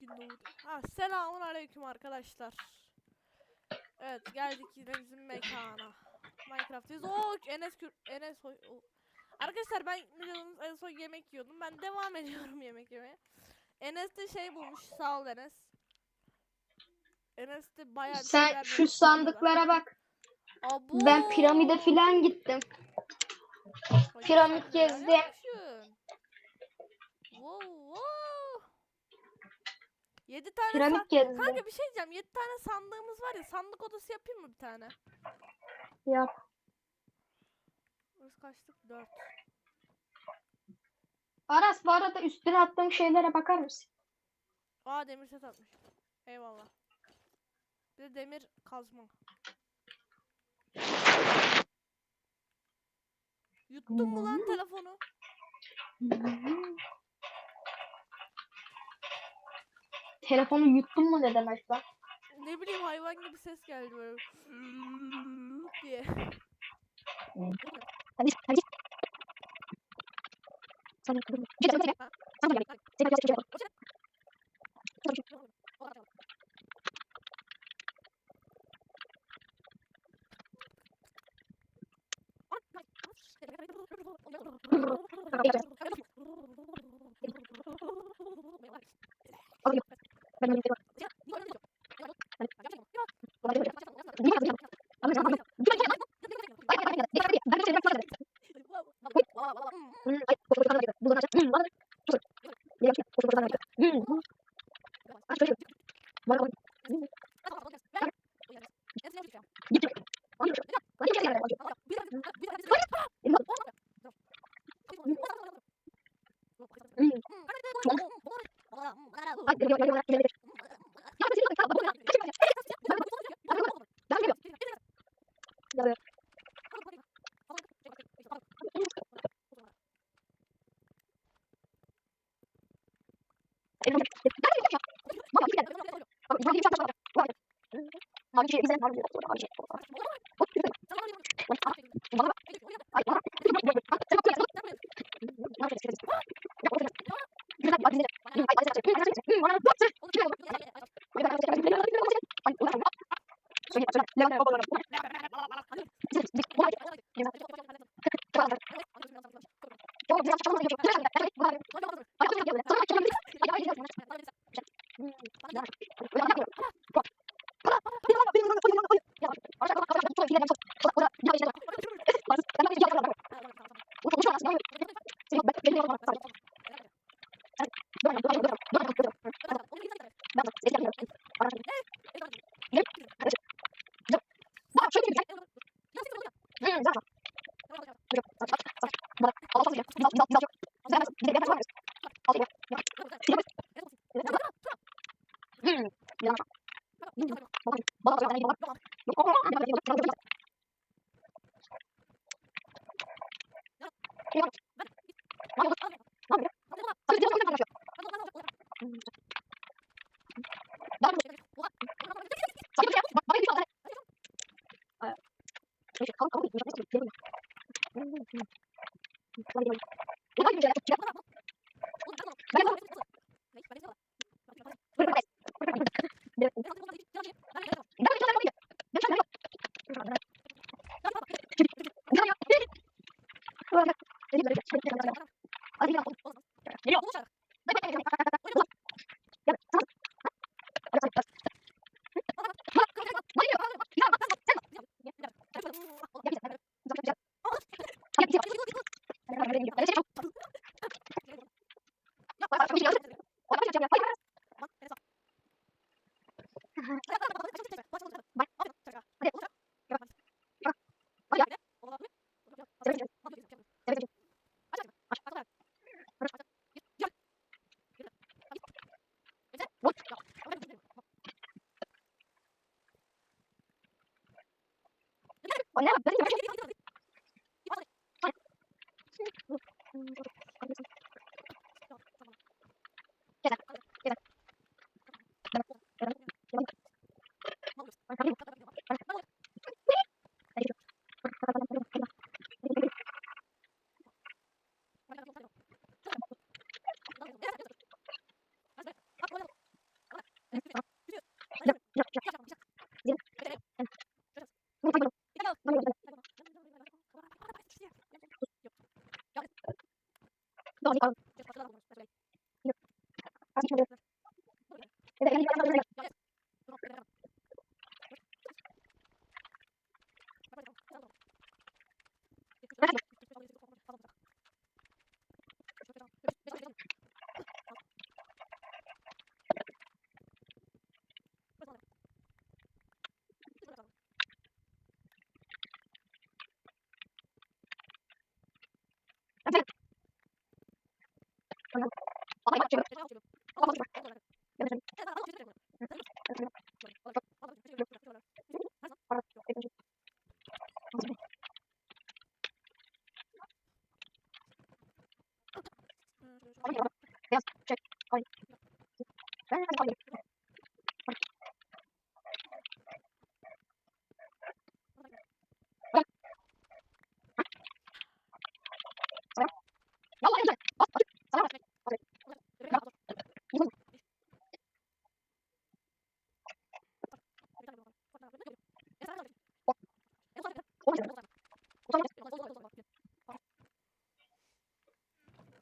Gündoğdu. Ha, selamun aleyküm arkadaşlar. Evet geldik yine bizim mekana. Minecraft'tayız. Oo Enes Kür Enes Hoy- o- Arkadaşlar ben biliyorsunuz en son yemek yiyordum. Ben devam ediyorum yemek yemeye. Enes de şey bulmuş. Sağ ol Enes. Enes de bayağı Sen şu sandıklara bak. Abo! Ben piramide filan gittim. Piramit gezdim. Wow, wow. 7 tane Piramit gezdim. Kanka bir şey diyeceğim. 7 tane sandığımız var ya. Sandık odası yapayım mı bir tane? Yap. Burası kaçtık? 4. Aras bu arada üstüne attığım şeylere bakar mısın? Aa demir set atmış. Eyvallah. Bir de demir kazma. Yuttun mu lan telefonu? Telefonu yuttun mu ne demek lan? Ne bileyim hayvan gibi ses geldi böyle. diye. ಅಂತ ನಮಗೆ knowledge, reason, knowledge. I'm Hadi hadi. Sana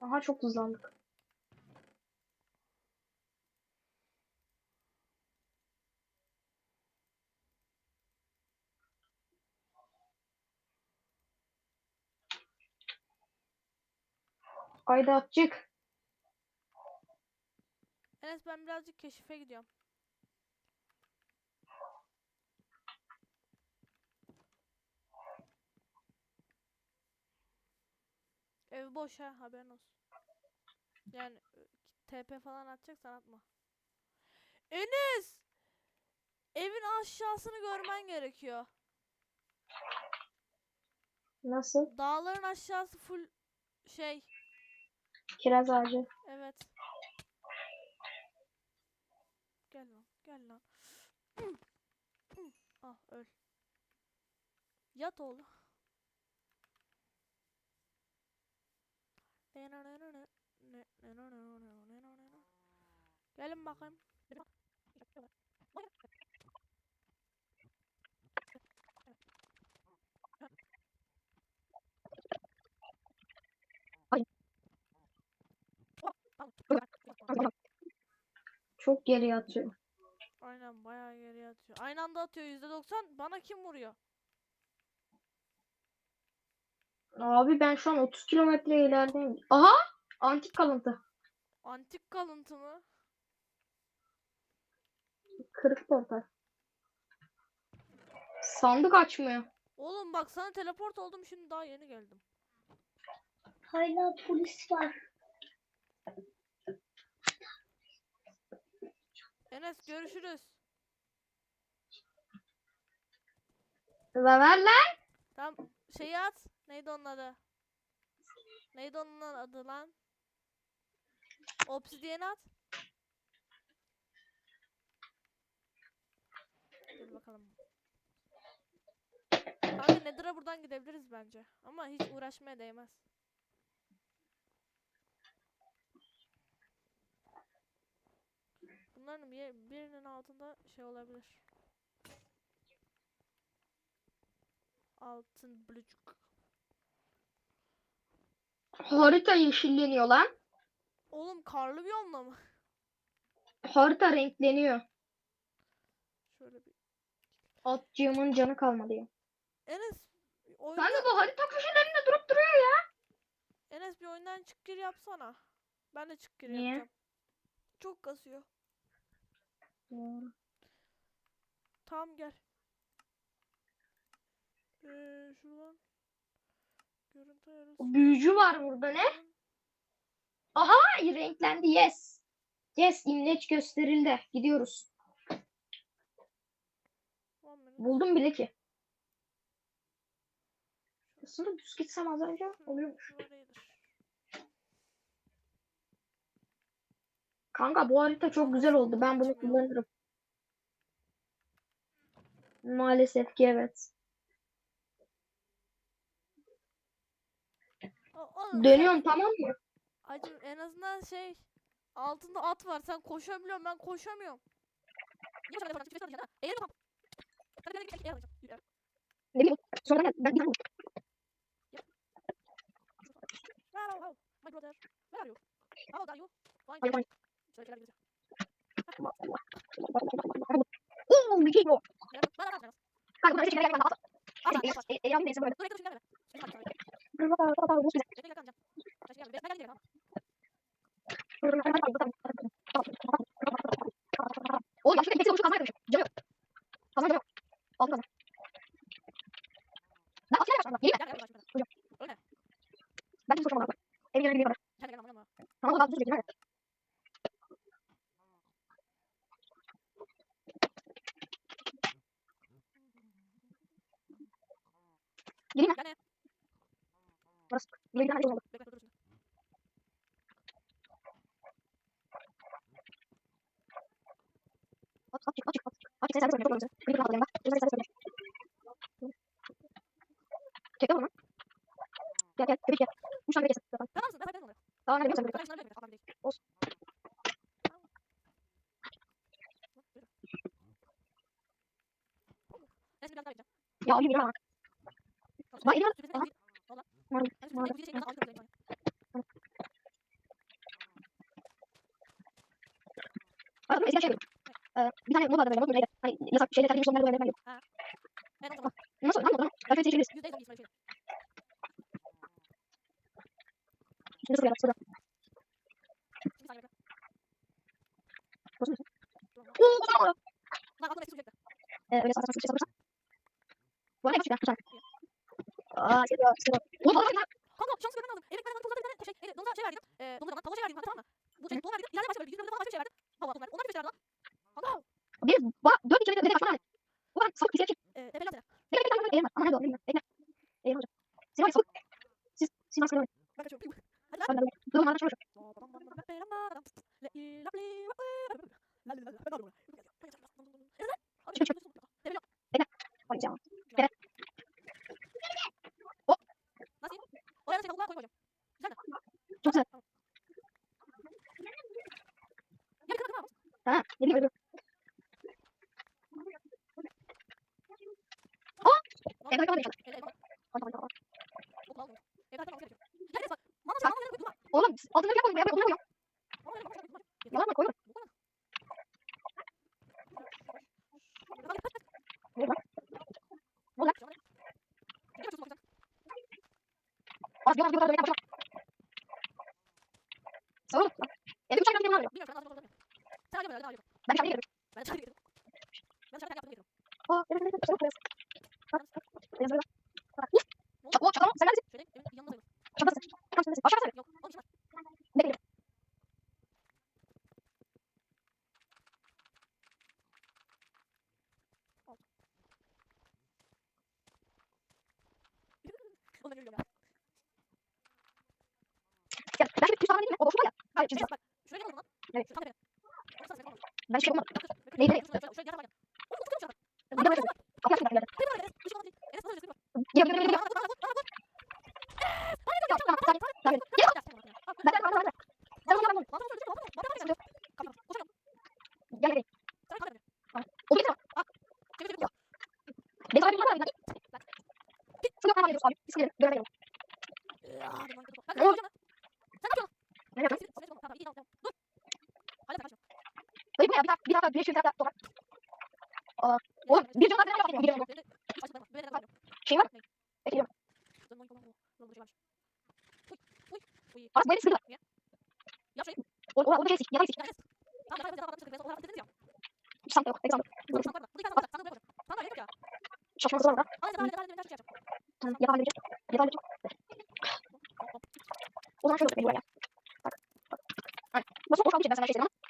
Sana Aha çok hızlandık. Aydatçık. Enes ben birazcık keşife gidiyorum. Ev boş ha haberin olsun. Yani e, TP falan atacaksan atma. Enes! Evin aşağısını görmen gerekiyor. Nasıl? Dağların aşağısı full şey. Kiraz ağacı. Evet. Gel lan, gel lan. ah öl. Yat oğlum. Gelin bakayım. Çok geriye atıyor. Aynen bayağı geriye atıyor. Aynı anda atıyor %90. Bana kim vuruyor? Abi ben şu an 30 kilometre ilerideyim. Aha! Antik kalıntı. Antik kalıntı mı? Kırık portal. Sandık açmıyor. Oğlum bak sana teleport oldum şimdi daha yeni geldim. Hala polis var. Enes görüşürüz. Ver lan. Tam şeyi at. Neydi onun adı? Neydi onun adı lan? Obsidian at. Dur bakalım. Kanka Nether'a buradan gidebiliriz bence. Ama hiç uğraşmaya değmez. Bunların bir, birinin altında şey olabilir. Altın blucuk. Harita yeşilleniyor lan. Oğlum karlı biyomla mı? Harita renkleniyor. Şöyle bir. Atcığımın canı kalmadı ya. Enes oyunda Kanka bu harita köşelerinde durup duruyor ya. Enes bir oyundan çık gir yapsana. Ben de çık gir Niye? yapacağım. Çok kasıyor. Tamam gel. Ee, şuradan görüntü ayarı. Büyücü var burada ne? Ay renklendi yes. Yes imleç gösterildi. Gidiyoruz. Buldum bile ki. Aslında düz gitsem az önce oluyormuş. Kanka bu harita çok güzel oldu. Ben bunu kullanırım. Maalesef ki evet. Dönüyorum tamam mı? Acım en azından şey altında at var. Sen koşabiliyorsun ben koşamıyorum. Eğer bak. Ne bileyim. Sonra ben, ben gidiyorum. Hello, hello, my brother. Where are you? How old are you? Fine. Fine, fine. Şöyle şeyler gidiyor. Oo bir şey yok. Merhaba, bana bak, bana bak. Kanka böyle şeyler yapmam lazım. Al, al, al. E, e, Eğer neyse böyle. Dur, bekle, dur, şimdi gelme. Şimdi bak, bekle, bekle, kalmayacağım. Başka gelme, ben geleceğim, tamam. Oğlum yanlışlıkla hepsini uçuk kazmaya çalışıyorum. Canı yok. Kazma canı yok. Altın kazma. Ben askere başladım. Yeni mi? Gel, gel, gel, gel. Ben hiç koşamam abi. Evin yanına gidiyorum. Gel, gel, gel, gel, gel. Tamam o zaman düz geçeyim. Bir bir tane oldu. Bekle dur dur şimdi. At at çık at çık at. At çık sen serbest oynuyor. Çok. Bir bir rahatlayalım bak. Sen serbest oynuyor. Çekti onu. Gel gel. Tebrik gel. Üç tane kesin. Tamam. Mısın? Ben fark etmedim. Tamam hadi biliyorsun. Bilmiyorum. Adam değil. Olsun. Ya oyun ama. Bak ediyorum. Sürpriz Aha. bir-. Var Var bir eskiden şey yapıyordum. Ee, bir tane mod vardı böyle mod mu yasak şeyler tercih onları böyle ben yapıyordum. Ben o zaman Nasıl? Lan? Ben şöyle seçebiliriz. yüzde yüz o İsmail Şeyh. Şimdi sıfır yarat. Sıfır. Bir saniye bekle. Nasıl? Oo, zaman Lan aklımda eksi sürekli. Ee, öyle saçma sapan şey sapırsa. Bu arada ya. Güzel. Aa, şey. Şey. Oğlum vallahi lan. Kanka şans görmem lazım. Evet ben bana tuzakta bir tane şey, neydi? Domuza şey verdim. Eee domuza Oh, it's a good abi. Biz gidelim. Ne yapıyorsun? Dayı bu ne ya? Bir daha bir daha bir şey bir daha dolar. Aa, oğlum bir canlar falan yapayım. Bir canlar. Şey var mı? Bekliyorum. Aras böyle sıkıldı. O o o da şey sik. Yalan sik. Hiç sanmıyor yok. Pek sanmıyor. Şaşırması var orada. Tamam yapabilecek. Yapabilecek. O zaman şöyle olsun buraya. Bak. Bak. Hani, nasıl boş almışım ben sana şey istedim ama.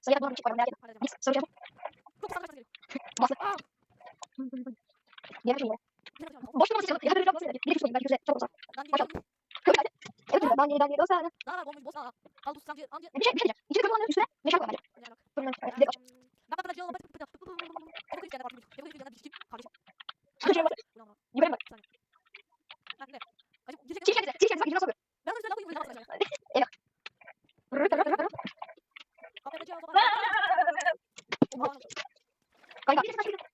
Sayıya doğru bir şey koyalım merak etme. Biz söyleyeceğim. Basın. Diğer şey yine. Boş durma sıçralık. Ya böyle yapmasın. Bir iki belki güzel. Çok olsa. Evet ben yeniden yeniden olsa. Bir şey bir şey 何?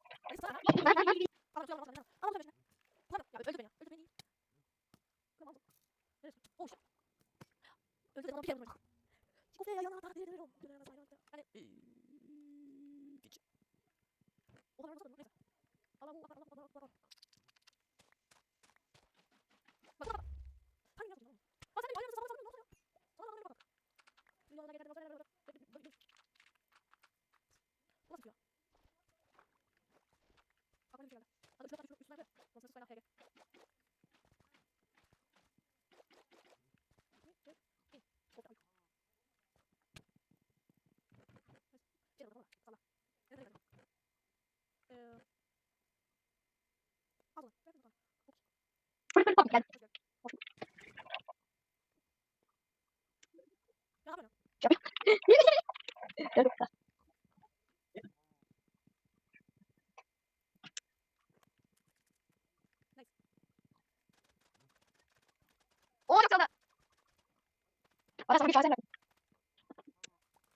十二三个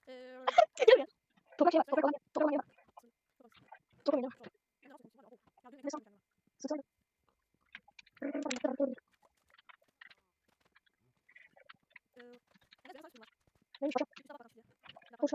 人头快拼了头快拼了头快拼了头快拼了。头快吧没了上不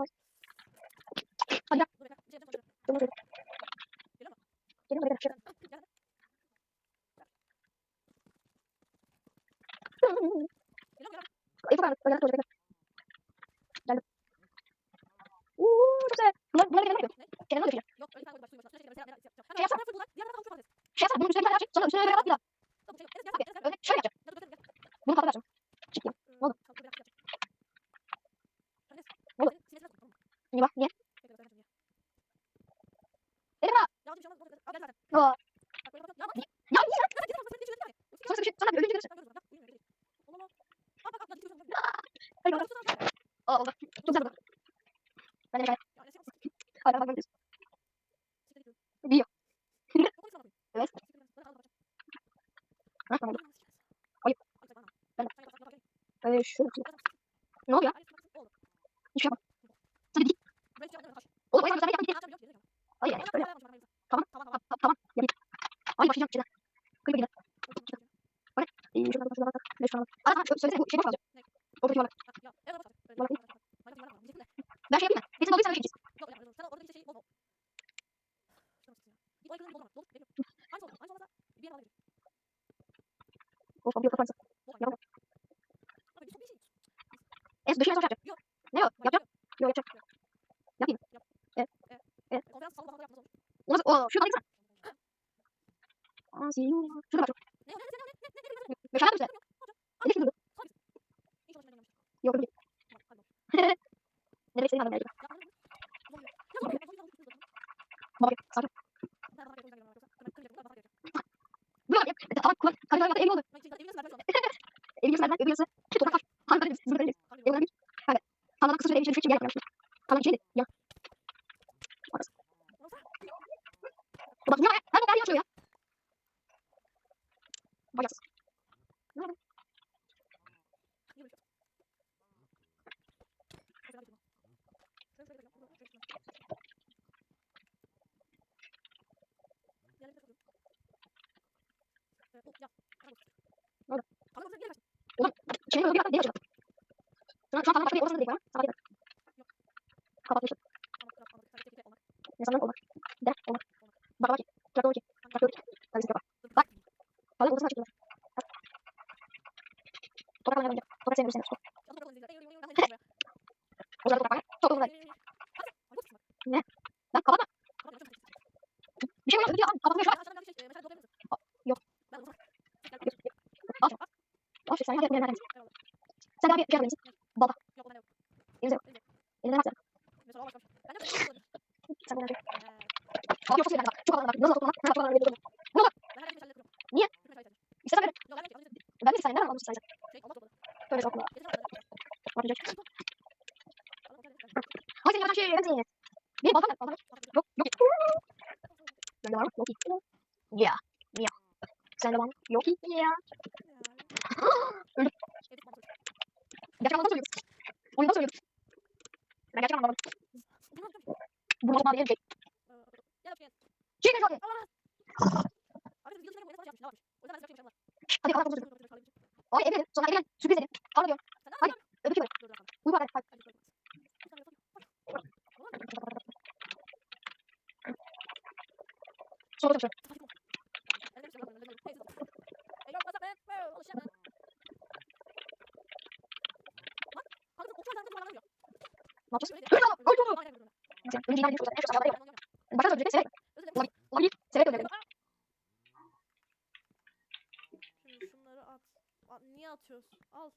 어, 경기 어떡하지? 어, Düşük bir yer yapmıştır. Kalan Torre Colonia Bolívar, Torre San Luis en Oxford. Sen de ben. Yok ki ya. Öldük. Gerçek anlamda söylüyoruz. Oyunda söylüyoruz. Ben gerçek anlamadım. Bunu bana diyelim şey. Şey ne şu an? Hadi kalk kalk kalk. Abi eve Sonra eve Sürpriz edin. Kalma diyorum. Hadi. Öbür kim öyle? Uyku hadi. Hadi. Sonra çalışıyorum. Alışamadım. Ne yapacağız? Öyle ama! Öyle ama! Mesela önce ilan edilmiş olacak. En çok sağlamada yok. Başka da ölecek. Sebep. Olabilir. Olabilir. Sebep öldürelim. Şimdi şunları at. at. Niye atıyorsun? Al.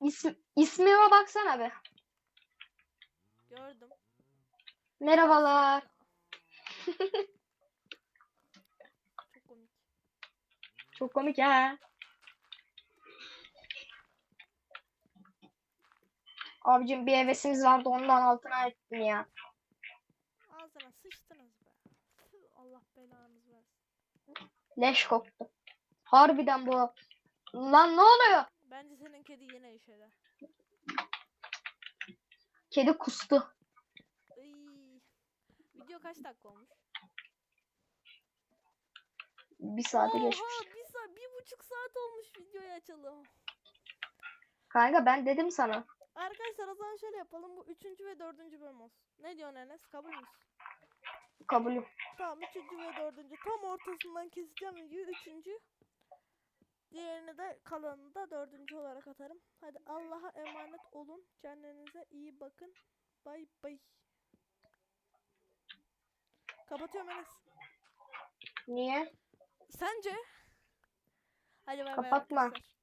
İsm, ismime baksana be. Gördüm. Merhabalar. Çok komik. Çok komik ha. Abicim bir hevesimiz vardı ondan altına ettin ya. Ağzına sıçtınız be. Allah belanızı versin. Leş koktu. Harbiden bu. Lan ne oluyor? Bence senin kedi yine işede. Kedi kustu. Iy. Video kaç dakika olmuş? Bir saate Oha geçmiş. bir, saat, bir buçuk saat olmuş videoyu açalım. Kanka ben dedim sana. Arkadaşlar o zaman şöyle yapalım. Bu üçüncü ve dördüncü bölüm olsun. Ne diyorsun Enes? Kabul müsün? Kabulüm. Tamam üçüncü ve dördüncü. Tam ortasından keseceğim videoyu. Üçüncü. Diğerini de kalanını da dördüncü olarak atarım. Hadi Allah'a emanet olun. Kendinize iyi bakın. Bay bay. Kapatıyorum Enes. Niye? Sence? Hadi bay bay Kapatma. arkadaşlar.